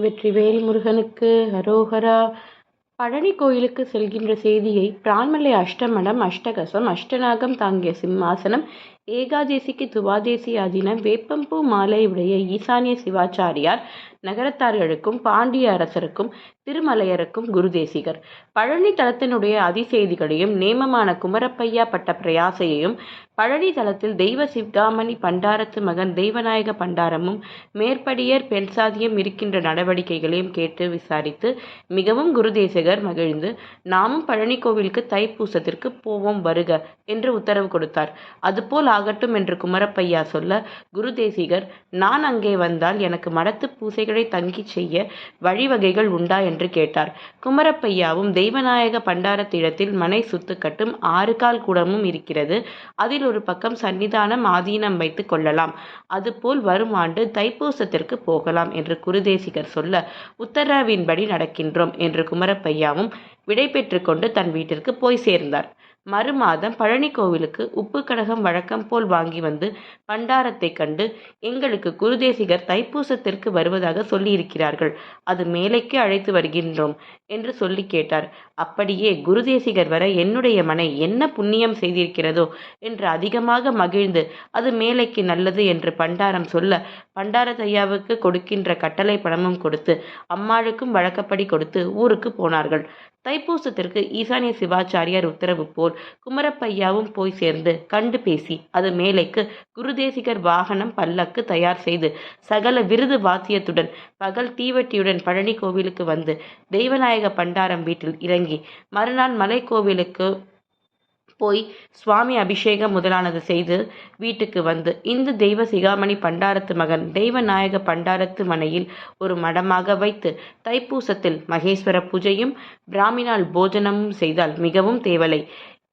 வெற்றிவேல் முருகனுக்கு ஹரோஹரா. பழனி கோயிலுக்கு செல்கின்ற செய்தியை பிரான்மலை அஷ்டமடம் அஷ்டகசம் அஷ்டநாகம் தாங்கிய சிம்மாசனம் ஏகாதேசிக்கு துவாதேசி ஆதீனம் வேப்பம்பூ மாலை உடைய ஈசானிய சிவாச்சாரியார் நகரத்தார்களுக்கும் பாண்டிய அரசருக்கும் திருமலையருக்கும் குருதேசிகர். பழனி தலத்தினுடைய அதிசெய்திகளையும் நேமமான குமரப்பையா பட்ட பிரயாசையையும் பழனி தலத்தில் தெய்வ சிவ்காமணி பண்டாரத்து மகன் தெய்வநாயக பண்டாரமும் மேற்படியர் பெண்சாதியம் இருக்கின்ற நடவடிக்கைகளையும் கேட்டு விசாரித்து மிகவும் குருதேசிகர் மகிழ்ந்து நாமும் பழனி கோவிலுக்கு தைப்பூசத்திற்கு போவோம் வருக என்று உத்தரவு கொடுத்தார். அதுபோல் ஆகட்டும் என்று குமரப்பையா சொல்ல குருதேசிகர் நான் அங்கே வந்தால் எனக்கு மடத்து பூசைகளை தங்கிச் செய்ய வழிவகைகள் உண்டா என்று கேட்டார். குமரப்பையாவும் தெய்வநாயக பண்டாரத்திடத்தில் மனை சுத்துக்கட்டும் ஆறு கால் கூடமும் இருக்கிறது. அதில் ஒரு பக்கம் சன்னிதானம் ஆதீனம் வைத்து கொள்ளலாம். அதுபோல் வரும் ஆண்டு தைப்பூசத்திற்கு போகலாம் என்று குருதேசிகர் சொல்ல உத்தரவின்படி நடக்கின்றோம் என்று குமரப்பையாவும் விடை பெற்றுக்கொண்டு தன் வீட்டிற்கு போய் சேர்ந்தார். மறுமாதம் பழனி கோவிலுக்கு உப்பு கடகம் வழக்கம் போல் வாங்கி வந்து பண்டாரத்தை கண்டு எங்களுக்கு குருதேசிகர் தைப்பூசத்திற்கு வருவதாக சொல்லியிருக்கிறார்கள். அது மேலைக்கு அழைத்து வருகின்றோம் என்று சொல்லி கேட்டார். அப்படியே குருதேசிகர் வர என்னுடைய மனை என்ன புண்ணியம் செய்திருக்கிறதோ என்று அதிகமாக மகிழ்ந்து அது மேலைக்கு நல்லது என்று பண்டாரம் சொல்ல பண்டாரத்தையாவுக்கு கொடுக்கின்ற கட்டளை பணமும் கொடுத்து அம்மாளுக்கும் வழக்கப்படி கொடுத்து ஊருக்கு போனார்கள். தைப்பூசத்திற்கு ஈசானிய சிவாச்சாரியார் உத்தரவு போல் குமரப்பையாவும் போய் சேர்ந்து கண்டு பேசி அது மேலைக்கு குருதேசிகர் வாகனம் பல்லக்கு தயார் செய்து சகல விருது வாத்தியத்துடன் பகல் தீவட்டியுடன் பழனி கோவிலுக்கு வந்து தெய்வநாயக பண்டாரம் வீட்டில் இறங்கி மறுநாள் மலை கோவிலுக்கு போய் சுவாமி அபிஷேகம் முதலானது செய்து வீட்டுக்கு வந்து இந்து தெய்வ சிகாமணி பண்டாரத்து மகன் தெய்வநாயக பண்டாரத்து மனையில் ஒரு மடமாக வைத்து தைப்பூசத்தில் மகேஸ்வர பூஜையும் பிராமினால் போஜனமும் செய்தால் மிகவும் தேவலை.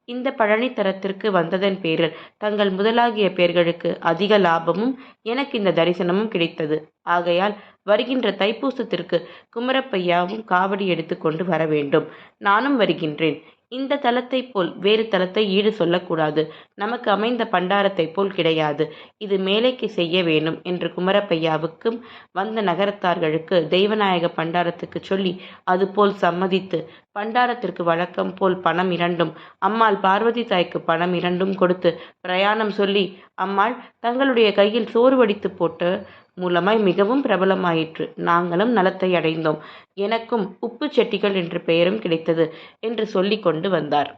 இந்த பழனி தரத்திற்கு வந்ததன் பேரில் தங்கள் முதலாகிய பேர்களுக்கு அதிக லாபமும் எனக்கு இந்த தரிசனமும் கிடைத்தது. ஆகையால் வருகின்ற தைப்பூசத்திற்கு குமரப்பையாவும் காவடி எடுத்துக்கொண்டு வர வேண்டும். நானும் வருகின்றேன். இந்த தலத்தைப் போல் வேறு தலத்தை ஈடு சொல்லக்கூடாது. நமக்கு அமைந்த பண்டாரத்தை போல் கிடையாது. இது மேலைக்கு செய்ய வேணும் என்று குமரப்பையாவுக்கும் வந்த நகரத்தார்களுக்கு தெய்வநாயக பண்டாரத்துக்கு சொல்லி அதுபோல் சம்மதித்து பண்டாரத்திற்கு வழக்கம் போல் பணம் இரண்டும். அம்மாள் பார்வதி தாய்க்கு பணம் இரண்டும் கொடுத்து பிரயாணம் சொல்லி அம்மாள் தங்களுடைய கையில் சோறு வடித்து போட்டு மூலமாய் மிகவும் பிரபலமாயிற்று. நாங்களும் நலத்தை அடைந்தோம். எனக்கும் உப்பு செட்டிகள் என்ற பெயரும் கிடைத்தது என்று சொல்லி கொண்டு வந்தார்.